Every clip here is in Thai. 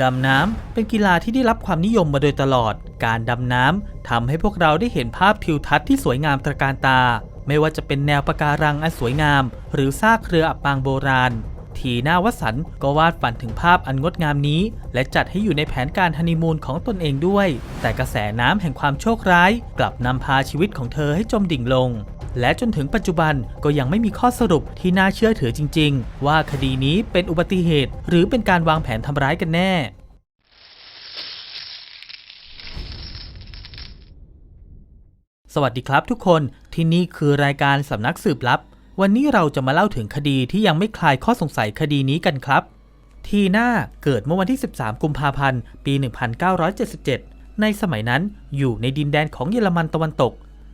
ดำน้ำเป็นกีฬาที่ได้รับความนิยมมาโดยตลอด การดำน้ำทำให้พวกเราได้เห็นภาพทิวทัศน์ที่สวยงามตระการตา ไม่ว่าจะเป็นแนวปะการังอันสวยงาม หรือซากเรืออับปางโบราณ ทีน่าวสันต์ก็วาดฝันถึงภาพอันงดงามนี้ และจัดให้อยู่ในแผนการฮันนีมูนของตนเองด้วย แต่กระแสน้ำแห่งความโชคร้าย กลับนำพาชีวิตของเธอให้จมดิ่งลง และจนถึงปัจจุบันก็ยังไม่มีข้อสรุปที่น่าเชื่อถือจริง ๆ ว่าคดีนี้เป็นอุบัติเหตุ หรือเป็นการวางแผนทำร้ายกันแน่สวัสดีครับทุกคนที่นี่คือรายการสำนักสืบลับ วันนี้เราจะมาเล่าถึงคดีที่ยังไม่คลายข้อสงสัยคดีนี้กันครับ ทีน่าเกิดเมื่อวันที่ 13 กุมภาพันธ์ ปี 1977 ในสมัยนั้นอยู่ในดินแดนของเยอรมันตะวันตก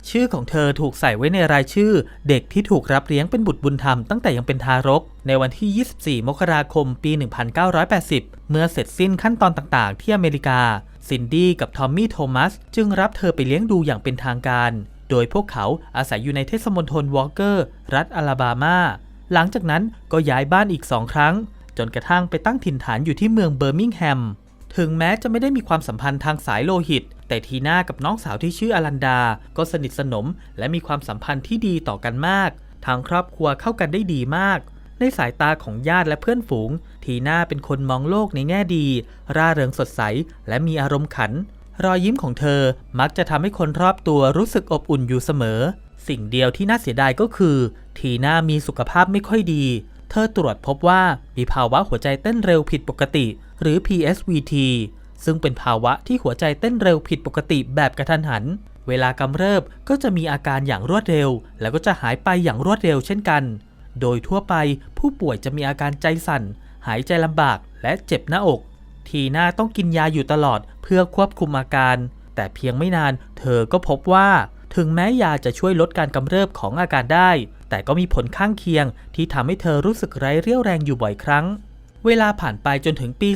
ชื่อของเธอถูกใส่ไว้ในรายชื่อ เด็กที่ถูกรับเลี้ยงเป็นบุตรบุญธรรมตั้งแต่ยังเป็นทารก ในวันที่ 24 มกราคม ปี 1980 เมื่อเสร็จสิ้นขั้นตอนต่างๆ ที่อเมริกา ซินดี้กับทอมมี่โทมัส จึงรับเธอไปเลี้ยงดูอย่างเป็นทางการ โดยพวกเขาอาศัยอยู่ในเทศมนตรวอลเกอร์ รัฐอลาบามา หลังจากนั้นก็ย้ายบ้านอีกสองครั้ง จนกระทั่งไปตั้งถิ่นฐานอยู่ที่เมืองเบอร์มิงแฮม ถึงแม้จะไม่ได้มีความสัมพันธ์ทางสายโลหิต แต่ทีน่ากับน้องสาวที่ชื่ออลันดา ก็สนิทสนม และมีความสัมพันธ์ที่ดีต่อกันมาก ทางครอบครัวเข้ากันได้ดีมาก ในสายตาของญาติและเพื่อนฝูง ทีน่าเป็นคนมองโลกในแง่ดี ร่าเริงสดใส และมีอารมณ์ขัน รอยยิ้มของเธอมักจะทำให้คนรอบตัวรู้สึกอบอุ่นอยู่เสมอ สิ่งเดียวที่น่าเสียดายก็คือ ทีน่ามีสุขภาพไม่ค่อยดี เธอตรวจพบว่ามีภาวะหัวใจเต้นเร็วผิดปกติ หรือ PSVT ซึ่งเป็นภาวะที่หัวใจเต้นเร็วผิดปกติแบบกระทันหัน เวลากำเริบก็จะมีอาการอย่างรวดเร็ว แล้วก็จะหายไปอย่างรวดเร็วเช่นกัน โดยทั่วไปผู้ป่วยจะมีอาการใจสั่น หายใจลำบากและเจ็บหน้าอก ทีน่าต้องกินยาอยู่ตลอดเพื่อควบคุมอาการ แต่เพียงไม่นาน เธอก็พบว่า ถึงแม้ยาจะช่วยลดการกำเริบของอาการได้ แต่ก็มีผลข้างเคียงที่ทำให้เธอรู้สึกไร้เรี่ยวแรงอยู่บ่อยครั้ง เวลาผ่านไปจนถึงปี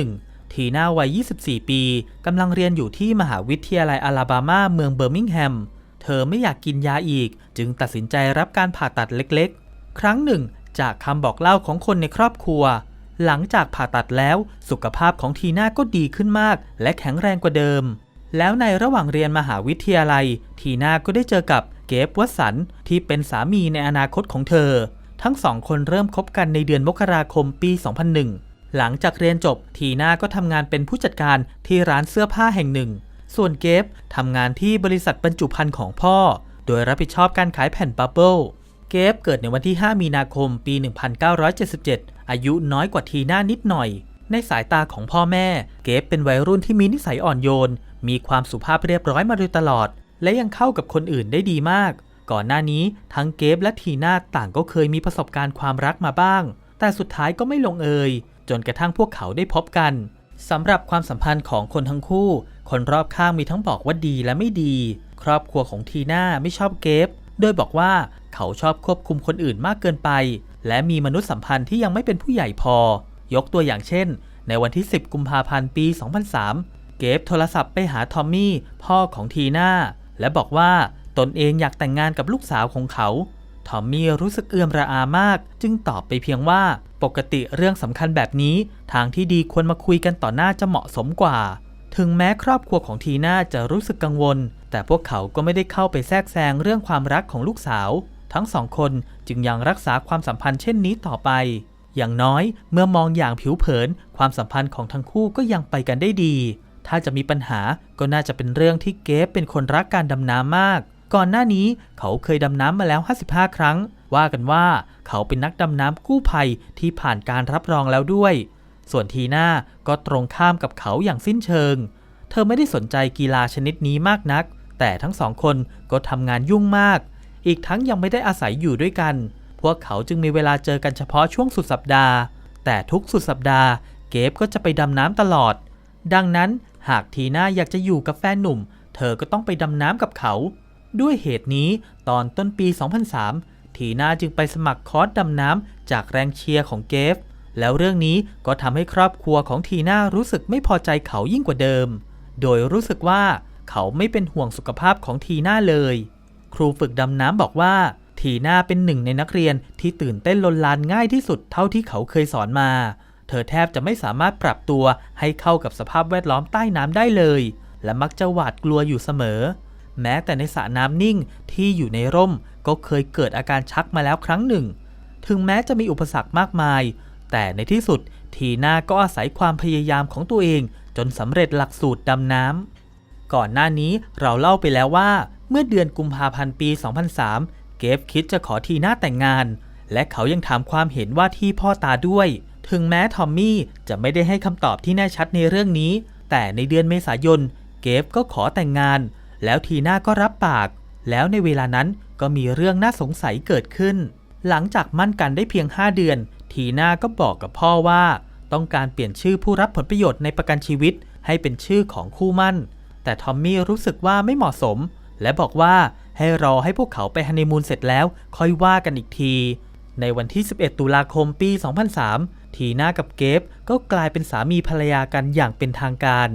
2001 ทีน่าวัย 24 ปีกำลังเรียนอยู่ที่มหาวิทยาลัยอลาบามาเมืองเบอร์มิงแฮม เธอไม่อยากกินยาอีก จึงตัดสินใจรับการผ่าตัดเล็กๆ ครั้งหนึ่ง จากคำบอกเล่าของคนในครอบครัว หลังจากผ่าตัดแล้วสุขภาพของทีน่าก็ดีขึ้นมาก และแข็งแรงกว่าเดิม แล้วในระหว่างเรียนมหาวิทยาลัย ทีน่าก็ได้เจอกับ เกฟวัสันที่เป็นสามีในอนาคตของเธอ ทั้งสองคนเริ่มคบกันในเดือนมกราคมปี 2001 หลังจากเรียนจบทีน่าก็ทำงานเป็นผู้จัดการที่ร้านเสื้อผ้าแห่งหนึ่ง ส่วนเกฟทำงานที่บริษัทบรรจุภัณฑ์ของพ่อ โดยรับผิดชอบการขายแผ่นบับเบิลเกฟเกิดในวันที่ 5 มีนาคม ปี 1977 อายุน้อยกว่าทีน่านิดหน่อย ในสายตาของพ่อแม่ เกฟเป็นวัยรุ่นที่มีนิสัยอ่อนโยน มีความสุภาพเรียบร้อยมาโดยตลอด และยังเข้ากับคนอื่นได้ดีมาก ก่อนหน้านี้ทั้งเกฟและทีน่าต่างก็เคยมีประสบการณ์ความรักมาบ้าง แต่สุดท้ายก็ไม่ลงเอย จนกระทั่งพวกเขาได้พบกันสำหรับความสัมพันธ์ของคนทั้งคู่ คนรอบข้างมีทั้งบอกว่าดีและไม่ดี ครอบครัวของทีน่าไม่ชอบเกฟโดยบอกว่าเขาชอบควบคุมคนอื่นมากเกินไป และมีมนุษยสัมพันธ์ที่ยังไม่เป็นผู้ใหญ่พอ ยกตัวอย่างเช่น ในวันที่ 10 กุมภาพันธ์ปี 2003 เกฟโทรศัพท์ไปหาทอมมี่ พ่อของทีน่า และบอกว่าตนเองอยากแต่งงานกับลูกสาวของเขา ทอมมี่รู้สึกเอื้อมระอามาก จึงตอบไปเพียงว่าปกติเรื่องสำคัญแบบนี้ ทางที่ดีควรมาคุยกันต่อหน้าจะเหมาะสมกว่า ถึงแม้ครอบครัวของทีน่าจะรู้สึกกังวล แต่พวกเขาก็ไม่ได้เข้าไปแทรกแซงเรื่องความรักของลูกสาว ทั้งสองคนจึงยังรักษาความสัมพันธ์เช่นนี้ต่อไป อย่างน้อยเมื่อมองอย่างผิวเผิน ความสัมพันธ์ของทั้งคู่ก็ยังไปกันได้ดี ถ้าจะมีปัญหาก็น่าจะเป็นเรื่องที่เกฟเป็นคนรักการดำน้ำมาก ก่อนหน้านี้เขาเคยดำน้ำมาแล้ว 55 ครั้ง ว่ากันว่าเขาเป็นนักดำน้ำกู้ภัยที่ผ่านการรับรองแล้วด้วย ส่วนทีน่าก็ตรงข้ามกับเขาอย่างสิ้นเชิง เธอไม่ได้สนใจกีฬาชนิดนี้มากนัก แต่ทั้งสองคนก็ทำงานยุ่งมาก อีกทั้งยังไม่ได้อาศัยอยู่ด้วยกัน พวกเขาจึงมีเวลาเจอกันเฉพาะช่วงสุดสัปดาห์ แต่ทุกสุดสัปดาห์เกฟก็จะไปดำน้ำตลอด ดังนั้น หากทีน่าอยากจะอยู่กับแฟนหนุ่ม เธอก็ต้องไปดำน้ำกับเขา ด้วยเหตุนี้ตอนต้นปี 2003 ทีน่าจึงไปสมัครคอร์สดำน้ำจากแรงเชียร์ของเกฟ แล้วเรื่องนี้ก็ทำให้ครอบครัวของทีน่ารู้สึกไม่พอใจเขายิ่งกว่าเดิม โดยรู้สึกว่าเขาไม่เป็นห่วงสุขภาพของทีน่าเลย ครูฝึกดำน้ำบอกว่าทีน่าเป็นหนึ่งในนักเรียนที่ตื่นเต้นลนลานง่ายที่สุดเท่าที่เขาเคยสอนมา เธอแทบจะไม่สามารถปรับตัวให้เข้ากับสภาพแวดล้อมใต้น้ำได้เลย และมักจะหวาดกลัวอยู่เสมอ แม้แต่ในสระน้ำนิ่งที่อยู่ในร่มก็เคยเกิดอาการชักมาแล้วครั้งหนึ่ง ถึงแม้จะมีอุปสรรคมากมาย แต่ในที่สุดทีน่าก็อาศัยความพยายามของตัวเองจนสำเร็จหลักสูตรดำน้ำ ก่อนหน้านี้เราเล่าไปแล้วว่า เมื่อเดือนกุมภาพันธ์ปี 2003 เกฟคิดจะขอทีน่าแต่งงาน และเขายังถามความเห็นว่าที่พ่อตาด้วย ถึงแม้ทอมมี่จะไม่ได้ให้คำตอบที่แน่ชัดในเรื่องนี้ แต่ในเดือนเมษายน เกฟก็ขอแต่งงาน แล้วทีน่าก็รับปาก แล้วในเวลานั้นก็มีเรื่องน่าสงสัยเกิดขึ้น หลังจากมั่นกันได้เพียง 5 เดือน ทีน่าก็บอกกับพ่อว่า ต้องการเปลี่ยนชื่อผู้รับผลประโยชน์ในประกันชีวิต ให้เป็นชื่อของคู่มั่น แต่ทอมมี่รู้สึกว่าไม่เหมาะสม และบอกว่าให้รอให้พวกเขาไปฮันนีมูนเสร็จแล้ว ค่อยว่ากันอีกที ในวันที่ 11 ตุลาคมปี 2003 ทีน่ากับเกฟก็กลายเป็นสามีภรรยากันอย่างเป็นทางการ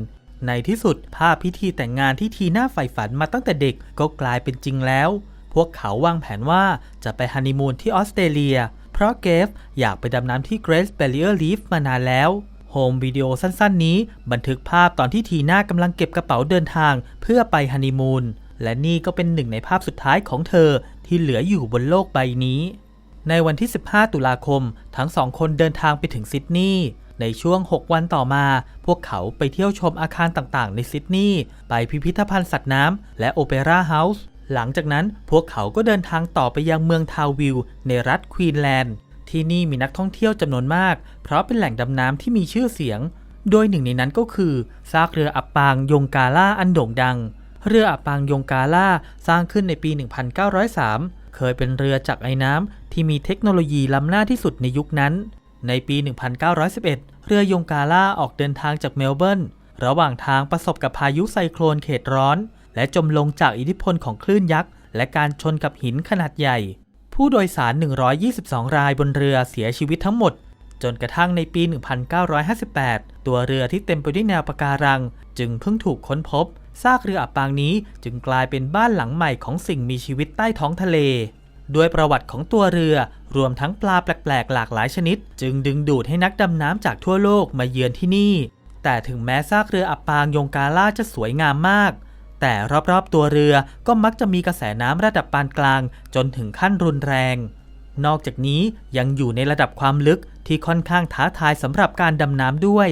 ในที่สุดภาพพิธีแต่งงานที่ทีน่าใฝ่ฝันมาตั้งแต่เด็กก็กลายเป็นจริงแล้ว พวกเขาวางแผนว่าจะไปฮันนีมูนที่ออสเตรเลีย เพราะเกฟอยากไปดำน้ำที่ Grace Barrier Reef มานานแล้วโฮมวิดีโอสั้นๆ นี้บันทึกภาพตอนที่ทีน่ากำลังเก็บกระเป๋าเดินทางเพื่อไปฮันนีมูนและนี่ก็เป็นหนึ่งในภาพสุดท้ายของเธอที่เหลืออยู่บนโลกใบนี้ ในวันที่ 15 ตุลาคม ทั้งสองคนเดินทางไปถึงซิดนีย์ในช่วง 6 วันต่อมา พวกเขาไปเที่ยวชมอาคารต่างๆ ในซิดนีย์ไปพิพิธภัณฑ์สัตว์น้ำและโอเปร่าเฮาส์หลังจากนั้นพวกเขาก็เดินทางต่อไปยังเมืองทาววิลในรัฐควีนแลนด์ ที่นี่มีนักท่องเที่ยวจำนวนมาก เพราะเป็นแหล่งดำน้ำที่มีชื่อเสียง โดยหนึ่งในนั้นก็คือซากเรืออับปางยงกาล่าอันโด่งดัง เรืออับปางยงกาล่าสร้างขึ้นในปี 1903 เคยเป็นเรือจากไอ้น้ำที่มีเทคโนโลยีล้ำหน้าที่สุดในยุคนั้น ในปี 1911 เรือยงกาล่าออกเดินทางจากเมลเบิร์น ระหว่างทางประสบกับพายุไซโคลนเขตร้อน และจมลงจากอิทธิพลของคลื่นยักษ์ และการชนกับหินขนาดใหญ่ ผู้โดยสาร 122 รายบนเรือเสียชีวิตทั้งหมด จนกระทั่งในปี 1958 ตัวเรือที่เต็มไปด้วยแนวปะการัง จึงเพิ่งถูกค้นพบ ซากเรืออับปางนี้จึงกลายเป็นบ้านหลังใหม่ของสิ่งมีชีวิตใต้ท้องทะเล ด้วยประวัติของตัวเรือ รวมทั้งปลาแปลกๆ หลากหลายชนิด จึงดึงดูดให้นักดำน้ำจากทั่วโลกมาเยือนที่นี่ แต่ถึงแม้ซากเรืออับปางยงกาล่าจะสวยงามมาก แต่รอบๆตัวเรือก็มักจะมีกระแสน้ำระดับปานกลาง จนถึงขั้นรุนแรง นอกจากนี้ยังอยู่ในระดับความลึกที่ค่อนข้างท้าทายสำหรับการดำน้ำด้วย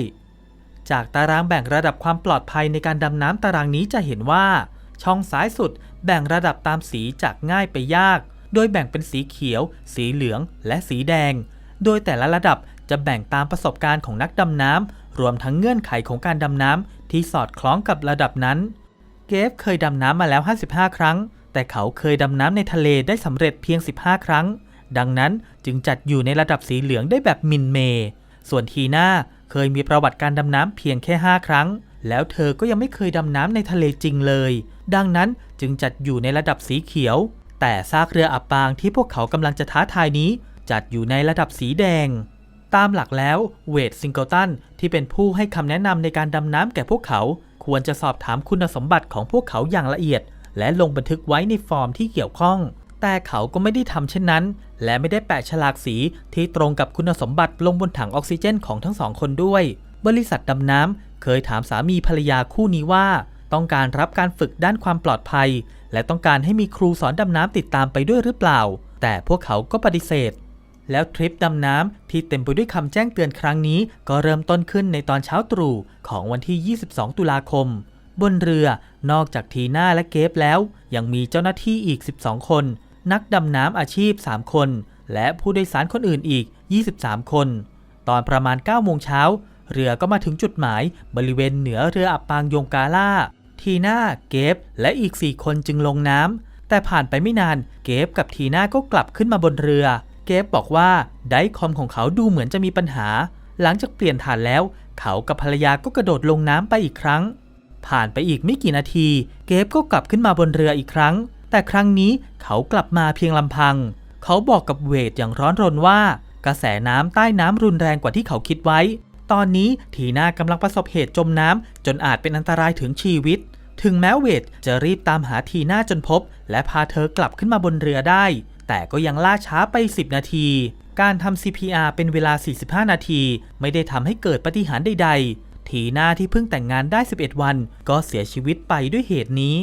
จากตารางแบ่งระดับความปลอดภัยในการดำน้ำตารางนี้จะเห็นว่า ช่องซ้ายสุดแบ่งระดับตามสีจากง่ายไปยาก โดยแบ่งเป็นสีเขียว สีเหลือง และสีแดง โดยแต่ละระดับจะแบ่งตามประสบการณ์ของนักดำน้ำรวมทั้งเงื่อนไขของการดำน้ำที่สอดคล้องกับระดับนั้น เกฟเคยดำน้ำมาแล้ว 55 ครั้ง แต่เขาเคยดำน้ำในทะเลได้สำเร็จเพียง 15 ครั้ง ดังนั้นจึงจัดอยู่ในระดับสีเหลืองได้แบบมินเม ส่วนทีน่า เคยมีประวัติการดำน้ำเพียงแค่ 5 ครั้ง แล้วเธอก็ยังไม่เคยดำน้ำในทะเลจริงเลย ดังนั้นจึงจัดอยู่ในระดับสีเขียว แต่ซากเรืออับปางที่พวกเขากำลังจะท้าทายนี้ จัดอยู่ในระดับสีแดง ตามหลักแล้วเวดซิงเกิลตันที่เป็นผู้ให้คำแนะนำในการดำน้ำแก่พวกเขา ควรจะสอบถามคุณสมบัติของพวกเขาอย่างละเอียด และลงบันทึกไว้ในฟอร์มที่เกี่ยวข้อง แต่เขาก็ไม่ได้ทำเช่นนั้น และไม่ได้แปะฉลากสีที่ตรงกับคุณสมบัติลงบนถังออกซิเจนของทั้งสองคนด้วย บริษัทดำน้ำเคยถามสามีภรรยาคู่นี้ว่า ต้องการรับการฝึกด้านความปลอดภัย และต้องการให้มีครูสอนดำน้ำติดตามไปด้วยหรือเปล่า แต่พวกเขาก็ปฏิเสธ แล้วทริปดำน้ำที่เต็มไปด้วยคำแจ้งเตือนครั้งนี้ ก็เริ่มต้นขึ้นในตอนเช้าตรู่ของวันที่ 22 ตุลาคมบนเรือนอกจากทีน่าและเกฟแล้ว ยังมีเจ้าหน้าที่อีก 12 คน นักดำน้ำอาชีพ 3 คน และผู้โดยสารคนอื่นอีก 23 คน ตอนประมาณ 9 โมงเช้า เรือก็มาถึงจุดหมายบริเวณเหนือเรืออับปางยงกาล่า ทีน่า เกฟ และอีก 4 คนจึงลงน้ำ แต่ผ่านไปไม่นาน เกฟกับทีน่าก็กลับขึ้นมาบนเรือ เกฟบอกว่าไดคอมของเขาดูเหมือนจะมีปัญหา หลังจากเปลี่ยนฐานแล้ว เขากับภรรยาก็กระโดดลงน้ำไปอีกครั้ง ผ่านไปอีกไม่กี่นาที เกฟก็กลับขึ้นมาบนเรืออีกครั้ง แต่ครั้งนี้เขากลับมาเพียงลำพัง เขาบอกกับเวดอย่างร้อนรนว่า กระแสน้ำใต้น้ำรุนแรงกว่าที่เขาคิดไว้ ตอนนี้ทีน่ากำลังประสบเหตุจมน้ำจนอาจเป็นอันตรายถึงชีวิต ถึงแม้เวดจะรีบตามหาทีน่าจนพบ และพาเธอกลับขึ้นมาบนเรือได้ แต่ก็ยังล่าช้าไป 10 นาที การทำ CPR เป็นเวลา 45 นาที ไม่ได้ทำให้เกิดปฏิหารใด ๆ ทีน่าที่เพิ่งแต่งงานได้ 11 วัน ก็เสียชีวิตไปด้วยเหตุนี้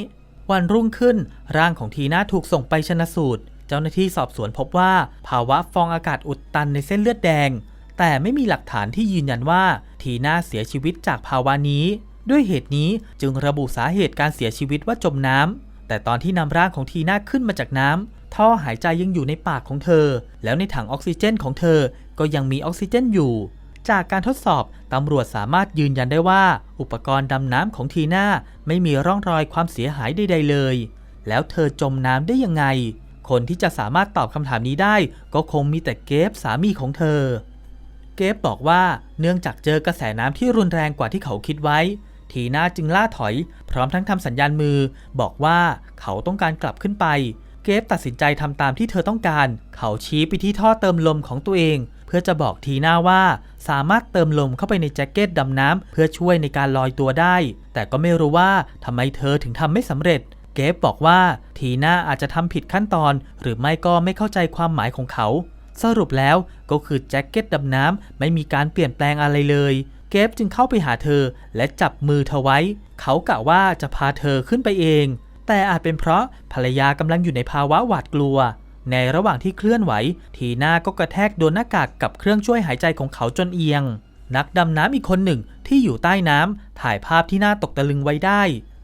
วันรุ่งขึ้น ร่างของทีน่าถูกส่งไปชนะสูตร เจ้าหน้าที่สอบสวนพบว่า ภาวะฟองอากาศอุดตันในเส้นเลือดแดง แต่ไม่มีหลักฐานที่ยืนยันว่าทีน่าเสียชีวิตจากภาวะนี้ ด้วยเหตุนี้จึงระบุสาเหตุการเสียชีวิตว่าจมน้ำแต่ตอนที่นำร่างของทีน่าขึ้นมาจากน้ำท่อหายใจยังอยู่ในปากของเธอ แล้วในถังออกซิเจนของเธอก็ยังมีออกซิเจนอยู่ จากการทดสอบ ตำรวจสามารถยืนยันได้ว่า อุปกรณ์ดำน้ำของทีน่าไม่มีร่องรอยความเสียหายใดๆเลย แล้วเธอจมน้ำได้ยังไง คนที่จะสามารถตอบคำถามนี้ได้ ก็คงมีแต่เกฟสามีของเธอ เกฟบอกว่าเนื่องจากเจอกระแสน้ำที่รุนแรงกว่าที่เขาคิดไว้ ทีน่าจึงล่าถอย พร้อมทั้งทำสัญญาณมือ บอกว่าเขาต้องการกลับขึ้นไป เกฟตัดสินใจทำตามที่เธอต้องการ เขาชี้ไปที่ท่อเติมลมของตัวเอง พื่อจะบอกทีน่าว่าสามารถเติมลมเข้าไปในแจ็คเก็ตดำน้ำเพื่อช่วยในการลอยตัวได้ แต่ก็ไม่รู้ว่าทำไมเธอถึงทำไม่สำเร็จ เกฟบอกว่าทีน่าอาจจะทำผิดขั้นตอน หรือไม่ก็ไม่เข้าใจความหมายของเขา สรุปแล้วก็คือแจ็คเก็ตดำน้ำไม่มีการเปลี่ยนแปลงอะไรเลย เกฟจึงเข้าไปหาเธอและจับมือเธอไว้ เขากะว่าจะพาเธอขึ้นไปเอง แต่อาจเป็นเพราะภรรยากำลังอยู่ในภาวะหวาดกลัว ในระหว่างที่เคลื่อนไหว ทีน่าก็กระแทกโดนหน้ากากกับเครื่องช่วยหายใจของเขาจนเอียง นักดำน้ำอีกคนหนึ่งที่อยู่ใต้น้ำถ่ายภาพที่น่าตกตะลึงไว้ได้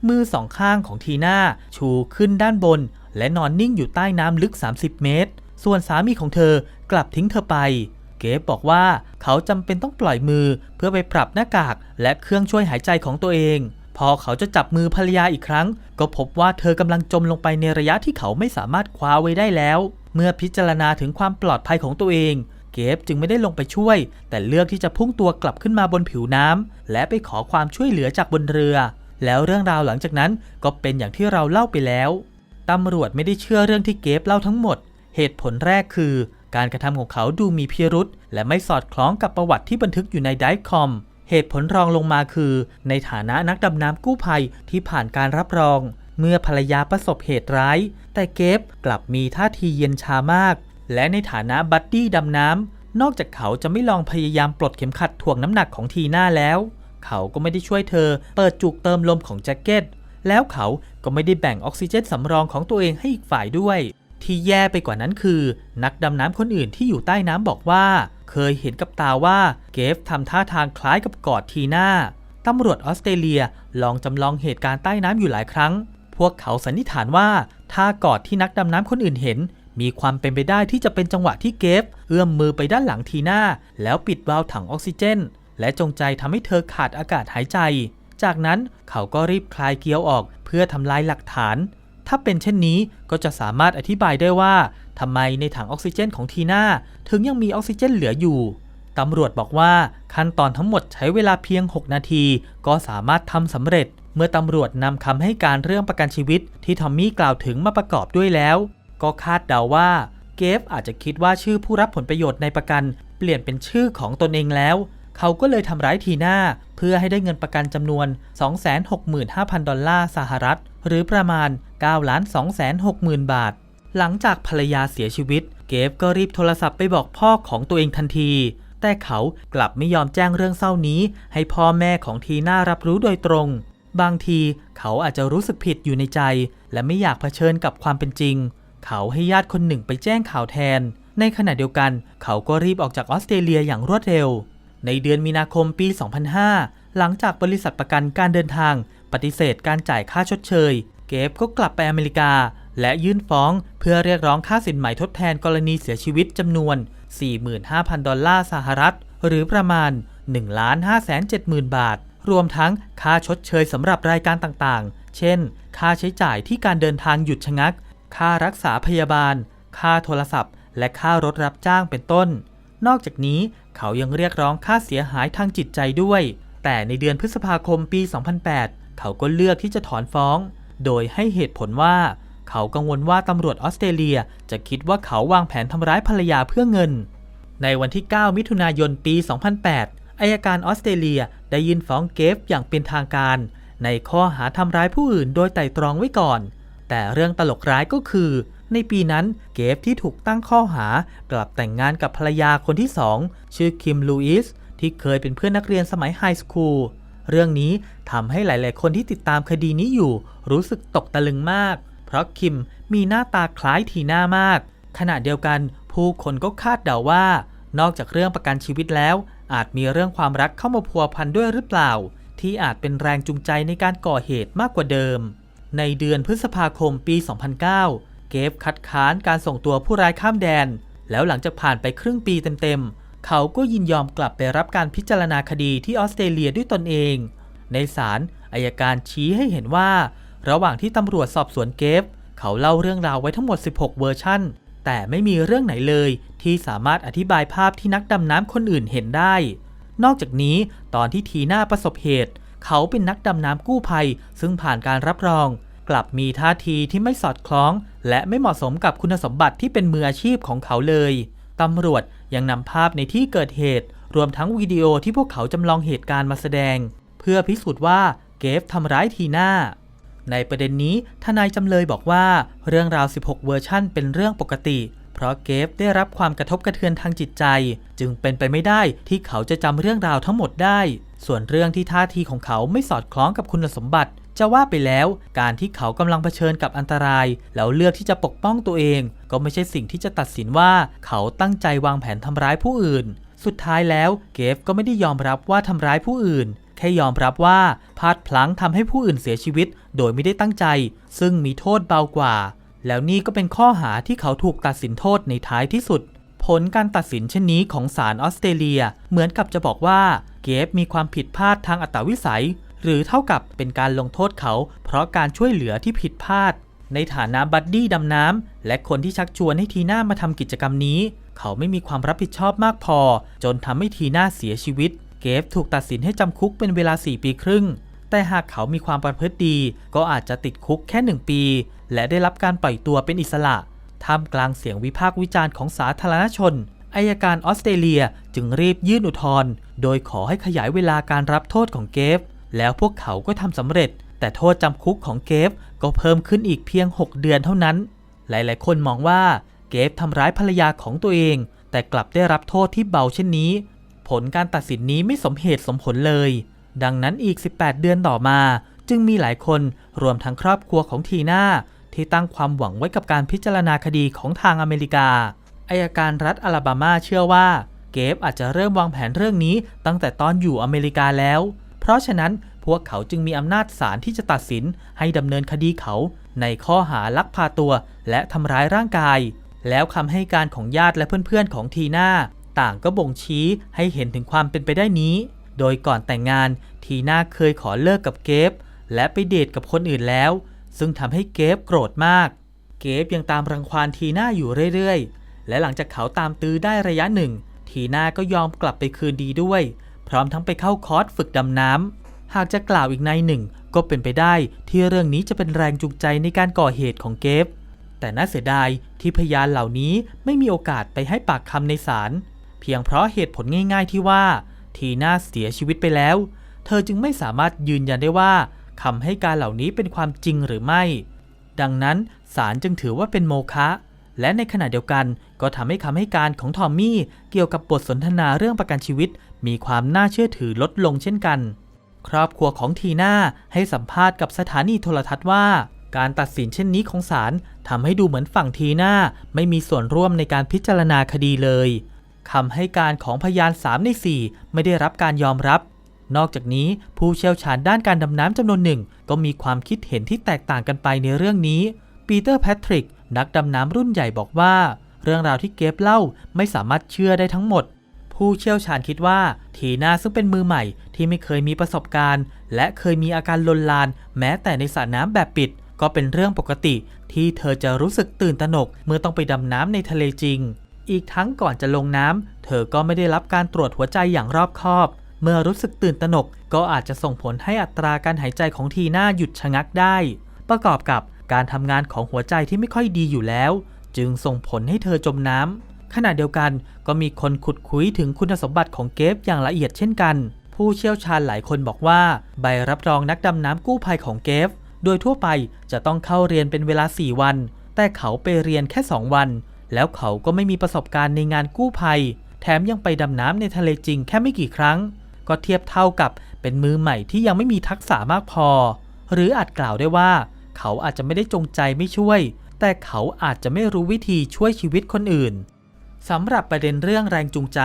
มือสองข้างของทีน่าชูขึ้นด้านบน และนอนนิ่งอยู่ใต้น้ำลึก 30 เมตร ส่วนสามีของเธอกลับทิ้งเธอไป เกฟบอกว่าเขาจำเป็นต้องปล่อยมือเพื่อไปปรับหน้ากากและเครื่องช่วยหายใจของตัวเอง พอเขาจะจับมือภรรยาอีกครั้ง ก็พบว่าเธอกำลังจมลงไปในระยะที่เขาไม่สามารถคว้าไว้ได้แล้ว เมื่อพิจารณาถึงความปลอดภัยของตัวเองเกฟจึงไม่ได้ลงไปช่วย แต่เลือกที่จะพุ่งตัวกลับขึ้นมาบนผิวน้ำและไปขอความช่วยเหลือจากบนเรือ แล้วเรื่องราวหลังจากนั้นก็เป็นอย่างที่เราเล่าไปแล้วตำรวจไม่ได้เชื่อเรื่องที่เกฟเล่าทั้งหมด เหตุผลแรกคือ การกระทำของเขาดูมีพิรุษและไม่สอดคล้องกับประวัติที่บันทึกอยู่ในไดคอม เหตุผลรองลงมาคือ ในฐานะนักดำน้ำกู้ภัยที่ผ่านการรับรอง เมื่อภรรยาประสบเหตุร้าย แต่เกฟกลับมีท่าทีเย็นชามาก และในฐานะบัดดี้ดำน้ำนอกจากเขาจะไม่ลองพยายามปลดเข็มขัดถ่วงน้ำหนักของทีน่าแล้ว เขาก็ไม่ได้ช่วยเธอ เปิดจุกเติมลมของแจ็คเก็ตแล้วเขาก็ไม่ได้แบ่งออกซิเจนสำรองของตัวเองให้อีกฝ่ายด้วย ที่แย่ไปกว่านั้นคือ นักดำน้ำคนอื่นที่อยู่ใต้น้ำบอกว่า เคยเห็นกับตาว่าเกฟทำท่าทางคล้ายกับกอดทีน่าตำรวจออสเตรเลียลองจำลองเหตุการณ์ใต้น้ำอยู่หลายครั้ง พวกเขาสันนิษฐานว่าท่ากอดที่นักดำน้ำคนอื่นเห็น มีความเป็นไปได้ที่จะเป็นจังหวะที่เกฟ เอื้อมมือไปด้านหลังทีน่าแล้วปิดวาล์วถังออกซิเจน และจงใจทำให้เธอขาดอากาศหายใจ จากนั้นเขาก็รีบคลายเกียวออกเพื่อทำลายหลักฐาน ถ้าเป็นเช่นนี้ก็จะสามารถอธิบายได้ว่าทำไมในถังออกซิเจนของทีน่าถึงยังมีออกซิเจนเหลืออยู่ตำรวจบอกว่าขั้นตอนทั้งหมดใช้เวลาเพียง 6 นาที ก็สามารถทำสำเร็จ เมื่อตำรวจนำคำให้การเรื่องประกันชีวิต ที่ทอมมี่กล่าวถึงมาประกอบด้วยแล้ว ก็คาดเดาว่าเกฟอาจจะคิดว่าชื่อผู้รับผลประโยชน์ในประกัน เปลี่ยนเป็นชื่อของตนเองแล้ว เขาก็เลยทำร้ายทีน่าเพื่อให้ได้เงินประกันจำนวน 265,000 ดอลลาร์สหรัฐ หรือประมาณ9ล้าน2 6 0 0 0 บาท หลังจากภรรยาเสียชีวิต เกฟก็รีบโทรศัพท์ไปบอกพ่อของตัวเองทันที แต่เขากลับไม่ยอมแจ้งเรื่องเศร้านี้ ให้พ่อแม่ของทีน่ารับรู้โดยตรง บางทีเขาอาจจะรู้สึกผิดอยู่ในใจ และไม่อยากเผชิญกับความเป็นจริง เขาให้ญาติคนหนึ่งไปแจ้งข่าวแทน ในขณะเดียวกัน เขาก็รีบออกจากออสเตรเลียอย่างรวดเร็ว ในเดือนมีนาคมปี 2005 หลังจากบริษัทประกันการเดินทาง ปฏิเสธการจ่ายค่าชดเชย เกฟก็กลับไปอเมริกา และยื่นฟ้องเพื่อเรียกร้องค่าสินไหมทดแทนกรณีเสียชีวิตจำนวน 45,000 ดอลลาร์สหรัฐ หรือประมาณ 1,570,000 บาท รวมทั้งค่าชดเชยสำหรับรายการต่างๆ เช่น ค่าใช้จ่ายที่การเดินทางหยุดชะงัก ค่ารักษาพยาบาล ค่าโทรศัพท์ และค่ารถรับจ้างเป็นต้น นอกจากนี้เขายังเรียกร้องค่าเสียหายทางจิตใจด้วย แต่ในเดือนพฤษภาคมปี 2008 เขาก็เลือกที่จะถอนฟ้อง โดยให้เหตุผลว่า เขากังวลว่าตำรวจออสเตรเลียจะคิดว่าเขาวางแผนทำร้ายภรรยาเพื่อเงิน ในวันที่ 9 มิถุนายนปี 2008อายการออสเตรเลียได้ยื่นฟ้องเกฟอย่างเป็นทางการ ในข้อหาทำร้ายผู้อื่นโดยไตร่ตรองไว้ก่อน แต่เรื่องตลกร้ายก็คือ ในปีนั้นเกฟที่ถูกตั้งข้อหากลับแต่งงานกับภรรยาคนที่สองชื่อคิมลูอิสที่เคยเป็นเพื่อนนักเรียนสมัยไฮสคูล เรื่องนี้ทำให้หลาย ๆ คนที่ติดตามคดีนี้อยู่ รู้สึกตกตะลึงมาก เพราะคิมมีหน้าตาคล้ายทีน่ามาก ขณะเดียวกันผู้คนก็คาดเดาว่า นอกจากเรื่องประกันชีวิตแล้ว อาจมีเรื่องความรักเข้ามาพัวพันด้วยหรือเปล่า ที่อาจเป็นแรงจูงใจในการก่อเหตุมากกว่าเดิม ในเดือนพฤษภาคมปี 2009 เกฟคัดค้านการส่งตัวผู้ร้ายข้ามแดน แล้วหลังจากผ่านไปครึ่งปีเต็ม ๆ เขาก็ยินยอมกลับไปรับการพิจารณาคดีที่ออสเตรเลียด้วยตนเอง ในศาลอายการชี้ให้เห็นว่า ระหว่างที่ตำรวจสอบสวนเกฟ เขาเล่าเรื่องราวไว้ทั้งหมด 16 เวอร์ชั่น แต่ไม่มีเรื่องไหนเลย ที่สามารถอธิบายภาพที่นักดำน้ำคนอื่นเห็นได้ นอกจากนี้ตอนที่ทีน่าประสบเหตุ เขาเป็นนักดำน้ำกู้ภัย ซึ่งผ่านการรับรอง กลับมีท่าทีที่ไม่สอดคล้อง และไม่เหมาะสมกับคุณสมบัติที่เป็นมืออาชีพของเขาเลย ตำรวจยังนำภาพในที่เกิดเหตุ รวมทั้งวิดีโอที่พวกเขาจำลองเหตุการณ์มาแสดง เพื่อพิสูจน์ว่าเกฟทำร้ายทีน่า ในประเด็นนี้ทนายจำเลยบอกว่าเรื่องราว 16 เวอร์ชั่นเป็นเรื่องปกติ เพราะเกฟได้รับความกระทบกระเทือนทางจิตใจ จึงเป็นไปไม่ได้ที่เขาจะจำเรื่องราวทั้งหมดได้ ส่วนเรื่องที่ท่าทีของเขาไม่สอดคล้องกับคุณสมบัติ จะว่าไปแล้วการที่เขากำลังเผชิญกับอันตราย แล้วเลือกที่จะปกป้องตัวเอง ก็ไม่ใช่สิ่งที่จะตัดสินว่าเขาตั้งใจวางแผนทำร้ายผู้อื่น สุดท้ายแล้วเกฟก็ไม่ได้ยอมรับว่าทำร้ายผู้อื่น แค่ยอมรับว่าพลาดพลั้งทำให้ผู้อื่นเสียชีวิต โดยไม่ได้ตั้งใจ ซึ่งมีโทษเบากว่า แล้วนี่ก็เป็นข้อหาที่เขาถูกตัดสินโทษในท้ายที่สุด ผลการตัดสินเช่นนี้ของศาลออสเตรเลีย เหมือนกับจะบอกว่าเกฟมีความผิดพลาดทางอัตวิสัย หรือเท่ากับเป็นการลงโทษเขา เพราะการช่วยเหลือที่ผิดพลาด ในฐานะบัดดี้ดำน้ำและคนที่ชักชวนให้ทีน่ามาทำกิจกรรมนี้ เขาไม่มีความรับผิดชอบมากพอ จนทำให้ทีน่าเสียชีวิต เกฟถูกตัดสินให้จำคุกเป็นเวลา 4 ปีครึ่ง แต่หากเขามีความประพฤติดี ก็อาจจะติดคุกแค่ 1 ปี และได้รับการปล่อยตัวเป็นอิสระท่ามกลางเสียงวิพากษ์วิจารณ์ของสาธารณชนอายการออสเตรเลียจึงรีบยื่นอุทธรณ์โดยขอให้ขยายเวลาการรับโทษของเกฟ แล้วพวกเขาก็ทำสำเร็จ แต่โทษจำคุกของเกฟก็เพิ่มขึ้นอีกเพียง 6 เดือนเท่านั้น หลายๆ คนมองว่าเกฟทำร้ายภรรยาของตัวเอง แต่กลับได้รับโทษที่เบาเช่นนี้ ผลการตัดสินนี้ไม่สมเหตุสมผลเลย ดังนั้นอีก 18 เดือนต่อมา จึงมีหลายคนรวมทั้งครอบครัวของทีน่าที่ตั้งความหวังไว้กับการพิจารณาคดีของทางอเมริกาอายการรัฐอลาบามาเชื่อว่า เกฟอาจจะเริ่มวางแผนเรื่องนี้ตั้งแต่ตอนอยู่อเมริกาแล้ว เพราะฉะนั้นพวกเขาจึงมีอำนาจศาลที่จะตัดสินให้ดำเนินคดีเขาในข้อหาลักพาตัวและทำร้ายร่างกาย แล้วคำให้การของญาติและเพื่อนๆของทีน่าต่างก็บ่งชี้ให้เห็นถึงความเป็นไปได้นี้ โดยก่อนแต่งงานทีน่าเคยขอเลิกกับเกฟและไปเดทกับคนอื่นแล้ว ซึ่งทำให้เกฟโกรธมาก เกฟยังตามรังควานทีน่าอยู่เรื่อยๆ และหลังจากเขาตามตื้อได้ระยะหนึ่ง ทีน่าก็ยอมกลับไปคืนดีด้วย พร้อมทั้งไปเข้าคอร์สฝึกดำน้ำ หากจะกล่าวอีกในหนึ่ง ก็เป็นไปได้ที่เรื่องนี้จะเป็นแรงจูงใจในการก่อเหตุของเกฟ แต่น่าเสียดายที่พยานเหล่านี้ไม่มีโอกาสไปให้ปากคำในศาล เพียงเพราะเหตุผลง่าย ๆ ที่ว่า ทีน่าเสียชีวิตไปแล้ว เธอจึงไม่สามารถยืนยันได้ว่าคำให้การเหล่านี้เป็นความจริงหรือไม่ ดังนั้นศาลจึงถือว่าเป็นโมฆะและในขณะเดียวกันก็ทำให้คำให้การของทอมมี่เกี่ยวกับบทสนทนาเรื่องประกันชีวิต มีความน่าเชื่อถือลดลงเช่นกัน ครอบครัวของทีน่าให้สัมภาษณ์กับสถานีโทรทัศน์ว่า การตัดสินเช่นนี้ของศาลทำให้ดูเหมือนฝั่งทีน่าไม่มีส่วนร่วมในการพิจารณาคดีเลยคำให้การของพยาน 3 ใน 4 ไม่ได้รับการยอมรับ นอกจากนี้ผู้เชี่ยวชาญด้านการดำน้ำจำนวนหนึ่ง ก็มีความคิดเห็นที่แตกต่างกันไปในเรื่องนี้ ปีเตอร์แพทริก นักดำน้ำรุ่นใหญ่บอกว่า เรื่องราวที่เกฟเล่าไม่สามารถเชื่อได้ทั้งหมด ผู้เชี่ยวชาญคิดว่า ทีน่าซึ่งเป็นมือใหม่ที่ไม่เคยมีประสบการณ์ และเคยมีอาการลนลาน แม้แต่ในสระน้ำแบบปิด ก็เป็นเรื่องปกติ ที่เธอจะรู้สึกตื่นตระหนก เมื่อต้องไปดำน้ำในทะเลจริง อีกทั้งก่อนจะลงน้ำเธอก็ไม่ได้รับการตรวจหัวใจอย่างรอบคอบ เมื่อรู้สึกตื่นตระหนก ก็อาจจะส่งผลให้อัตราการหายใจของทีน่าหยุดชะงักได้ ประกอบกับการทำงานของหัวใจที่ไม่ค่อยดีอยู่แล้ว จึงส่งผลให้เธอจมน้ำ ขณะเดียวกันก็มีคนขุดคุยถึงคุณสมบัติของเกฟอย่างละเอียดเช่นกัน ผู้เชี่ยวชาญหลายคนบอกว่า ใบรับรองนักดำน้ำกู้ภัยของเกฟ โดยทั่วไปจะต้องเข้าเรียนเป็นเวลา 4 วัน แต่เขาไปเรียนแค่ 2 วัน แล้วเขาก็ไม่มีประสบการณ์ในงานกู้ภัย แถมยังไปดำน้ำในทะเลจริงแค่ไม่กี่ครั้ง ก็เทียบเท่ากับเป็นมือใหม่ที่ยังไม่มีทักษะมากพอ หรืออาจกล่าวได้ว่า เขาอาจจะไม่ได้จงใจไม่ช่วย แต่เขาอาจจะไม่รู้วิธีช่วยชีวิตคนอื่น สำหรับประเด็นเรื่องแรงจูงใจ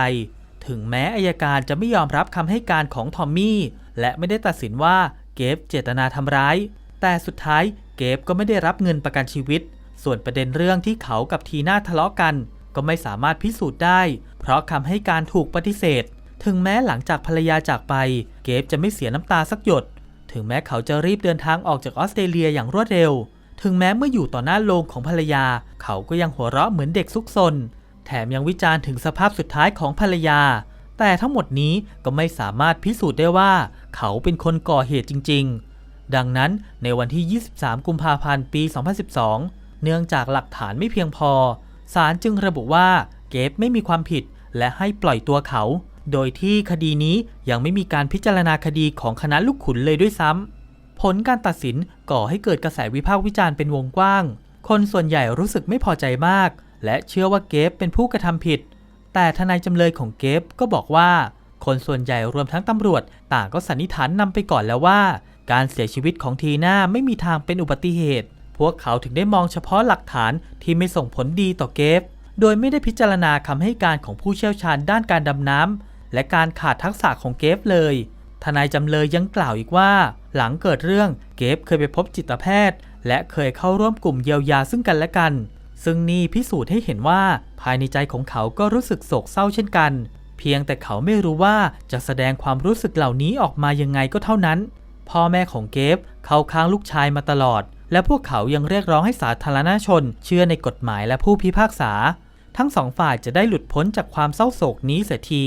ถึงแม้อายการจะไม่ยอมรับคำให้การของทอมมี่ และไม่ได้ตัดสินว่าเกฟเจตนาทำร้าย แต่สุดท้ายเกฟก็ไม่ได้รับเงินประกันชีวิต ส่วนประเด็นเรื่องที่เขากับทีน่าทะเลาะกัน ก็ไม่สามารถพิสูจน์ได้ เพราะคำให้การถูกปฏิเสธ ถึงแม้หลังจากภรรยาจากไป เกฟจะไม่เสียน้ำตาสักหยด ถึงแม้เขาจะรีบเดินทางออกจากออสเตรเลียอย่างรวดเร็ว ถึงแม้เมื่ออยู่ต่อหน้าโลงของภรรยา เขาก็ยังหัวเราะเหมือนเด็กซุกซน แถมยังวิจารณ์ถึงสภาพสุดท้ายของภรรยา แต่ทั้งหมดนี้ก็ไม่สามารถพิสูจน์ได้ว่า เขาเป็นคนก่อเหตุจริง ๆ ดังนั้นในวันที่ 23 กุมภาพันธ์ ปี 2012 เนื่องจากหลักฐานไม่เพียงพอ ศาลจึงระบุว่าเกฟไม่มีความผิดและให้ปล่อยตัวเขา โดยที่คดีนี้ยังไม่มีการพิจารณาคดีของคณะลูกขุนเลยด้วยซ้ำ ผลการตัดสินก่อให้เกิดกระแสวิพากษ์วิจารณ์เป็นวงกว้าง คนส่วนใหญ่รู้สึกไม่พอใจมาก และเชื่อว่าเกฟเป็นผู้กระทำผิด แต่ทนายจำเลยของเกฟก็บอกว่า คนส่วนใหญ่รวมทั้งตำรวจ ต่างก็สันนิษฐานนำไปก่อนแล้วว่า การเสียชีวิตของทีน่าไม่มีทางเป็นอุบัติเหตุ พวกเขาถึงได้มองเฉพาะหลักฐานที่ไม่ส่งผลดีต่อเกฟ โดยไม่ได้พิจารณาคำให้การของผู้เชี่ยวชาญด้านการดำน้ำและการขาดทักษะของเกฟเลยทนายจำเลยยังกล่าวอีกว่า หลังเกิดเรื่องเกฟเคยไปพบจิตแพทย์ และเคยเข้าร่วมกลุ่มเยียวยาซึ่งกันและกัน ซึ่งนี่พิสูจน์ให้เห็นว่าภายในใจของเขาก็รู้สึกโศกเศร้าเช่นกัน เพียงแต่เขาไม่รู้ว่าจะแสดงความรู้สึกเหล่านี้ออกมายังไงก็เท่านั้น พ่อแม่ของเกฟเข้าข้างลูกชายมาตลอด และพวกเขายังเรียกร้องให้สาธารณชน เชื่อในกฎหมายและผู้พิพากษา ทั้งสองฝ่ายจะได้หลุดพ้นจากความเศร้าโศกนี้เสียที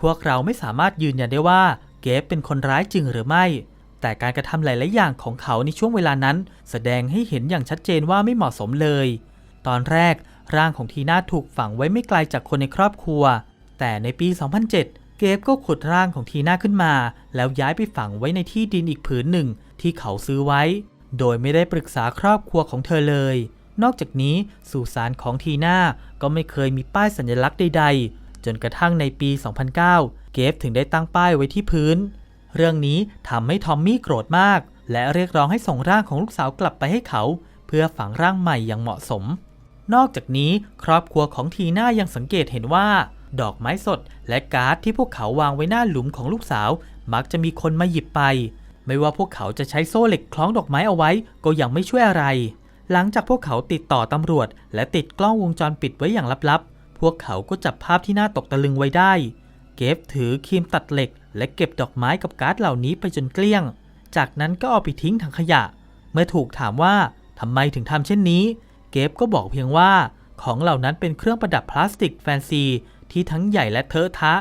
พวกเราไม่สามารถยืนยันได้ว่าเกฟเป็นคนร้ายจริงหรือไม่แต่การกระทำหลาย ๆ อย่างของเขาในช่วงเวลานั้น แสดงให้เห็นอย่างชัดเจนว่าไม่เหมาะสมเลย ตอนแรกร่างของทีน่าถูกฝังไว้ไม่ไกลจากคนในครอบครัว แต่ในปี 2007 เกฟก็ขุดร่างของทีน่าขึ้นมา แล้วย้ายไปฝังไว้ในที่ดินอีกผืนหนึ่งที่เขาซื้อไว้ โดยไม่ได้ปรึกษาครอบครัวของเธอเลย นอกจากนี้สุสานของทีน่าก็ไม่เคยมีป้ายสัญลักษณ์ใด ๆ จนกระทั่งในปี 2009 เกฟถึงได้ตั้งป้ายไว้ที่พื้น เรื่องนี้ทำให้ทอมมี่โกรธมาก และเรียกร้องให้ส่งร่างของลูกสาวกลับไปให้เขา เพื่อฝังร่างใหม่อย่างเหมาะสม นอกจากนี้ครอบครัวของทีน่ายังสังเกตเห็นว่า ดอกไม้สดและการ์ดที่พวกเขาวางไว้หน้าหลุมของลูกสาว มักจะมีคนมาหยิบไป ไม่ว่าพวกเขาจะใช้โซ่เหล็กคล้องดอกไม้เอาไว้ ก็ยังไม่ช่วยอะไร หลังจากพวกเขาติดต่อตำรวจ และติดกล้องวงจรปิดไว้อย่างลับๆ พวกเขาก็จับภาพที่น่าตกตะลึงไว้ได้ เกฟถือครีมตัดเหล็ก และเก็บดอกไม้กับการ์ดเหล่านี้ไปจนเกลี้ยง จากนั้นก็เอาไปทิ้งถังขยะ เมื่อถูกถามว่าทำไมถึงทำเช่นนี้ เกฟก็บอกเพียงว่า ของเหล่านั้นเป็นเครื่องประดับพลาสติกแฟนซี ที่ทั้งใหญ่และเทอะทะ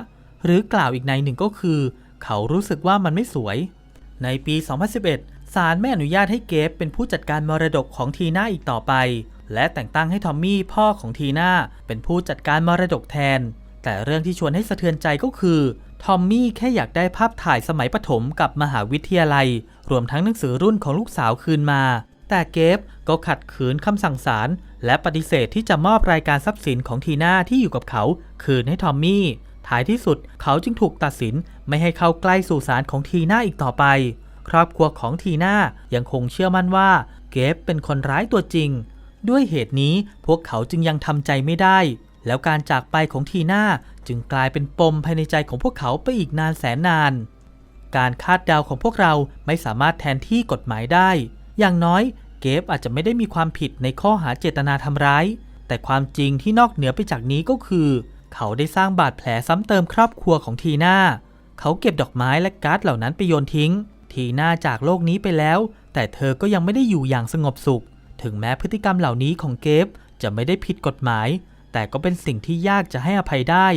หรือกล่าวอีกในหนึ่งก็คือ เขารู้สึกว่ามันไม่สวย ในปี 2011 ศาลไม่อนุญาตให้เกฟเป็นผู้จัดการมรดกของทีน่าอีกต่อไป และแต่งตั้งให้ทอมมี่พ่อของทีน่าเป็นผู้จัดการมรดกแทน แต่เรื่องที่ชวนให้สะเทือนใจก็คือทอมมี่แค่อยากได้ภาพถ่ายสมัยประถมกับมหาวิทยาลัย รวมทั้งหนังสือรุ่นของลูกสาวคืนมา แต่เกฟก็ขัดขืนคำสั่งศาลและปฏิเสธที่จะมอบรายการทรัพย์สินของทีน่าที่อยู่กับเขา คืนให้ทอมมี่ ท้ายที่สุดเขาจึงถูกตัดสินไม่ให้เข้าใกล้สู่ศาลของทีน่าอีกต่อไป ครอบครัวของทีน่ายังคงเชื่อมั่นว่า เกฟเป็นคนร้ายตัวจริง ด้วยเหตุนี้พวกเขาจึงยังทำใจไม่ได้ แล้วการจากไปของทีน่าจึงกลายเป็นปมภายในใจของพวกเขาไปอีกนานแสนนาน การคาดเดาของพวกเราไม่สามารถแทนที่กฎหมายได้ อย่างน้อยเกฟอาจจะไม่ได้มีความผิดในข้อหาเจตนาทำร้าย แต่ความจริงที่นอกเหนือไปจากนี้ก็คือ เขาได้สร้างบาดแผลซ้ำเติมครอบครัวของทีน่า เขาเก็บดอกไม้และการ์ดเหล่านั้นไปโยนทิ้ง ทีน่าจากโลกนี้ไปแล้ว แต่เธอก็ยังไม่ได้อยู่อย่างสงบสุข ถึงแม้พฤติกรรมเหล่านี้ของเกฟจะไม่ได้ผิดกฎหมาย แต่ก็เป็นสิ่งที่ยากจะให้อภัยได้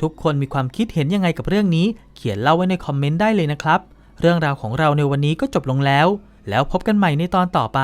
ทุกคนมีความคิดเห็นยังไงกับเรื่องนี้ เขียนเล่าไว้ในคอมเมนต์ได้เลยนะครับ เรื่องราวของเราในวันนี้ก็จบลงแล้ว แล้วพบกันใหม่ในตอนต่อไป